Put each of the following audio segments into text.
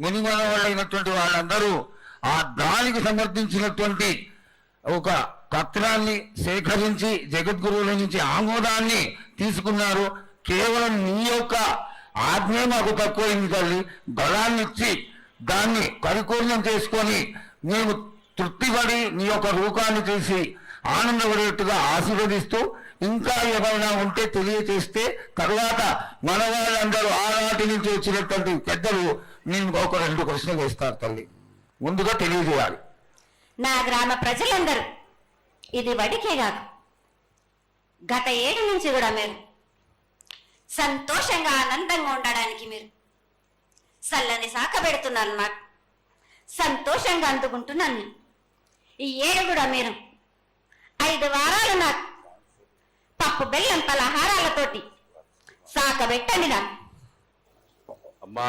మునిమన వాళ్ళైనటువంటి వాళ్ళందరూ ఆ దానికి సమర్థించినటువంటి ఒక పత్రాన్ని సేకరించి జగద్గురువుల నుంచి ఆమోదాన్ని తీసుకున్నారు. కేవలం నీ యొక్క ఆజ్ఞ మాకు తక్కువైంది తల్లి. బలాన్ని ఇచ్చి దాన్ని పరిపూర్ణం చేసుకొని మేము తృప్తిపడి నీ యొక్క రూపాన్ని చూసి ఆనందపడేట్టుగా ఆశీర్వదిస్తూ ఇంకా ఏమైనా ఉంటే తెలియచేస్తే తర్వాత మన వాళ్ళందరూ ఆనాటి నుంచి వచ్చినటువంటి పెద్దలు నేను ఒక రెండు ప్రశ్నలు వేస్తారు తల్లి. ముందుగా తెలియజేయాలి. నా గ్రామ ప్రజలందరూ ఇది వడికే కాదు గత ఏడు నుంచి కూడా మీరు సంతోషంగా ఆనందంగా ఉండడానికి మీరు చల్లని సాక పెడుతున్నారు నాకు సంతోషంగా అందుకుంటున్నాను. నేను. ఈ ఏడు కూడా మీరు ఐదు వారాలు నాకు పప్పు బెల్లం పలహారాలతోటి సాక పెట్టండి నాకు. అమ్మా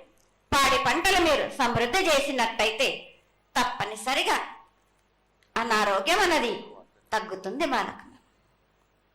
పాడి పంటలు మీరు సమృద్ధి చేసినట్టయితే తప్పనిసరిగా అనారోగ్యం అన్నది తగ్గుతుంది మనకు.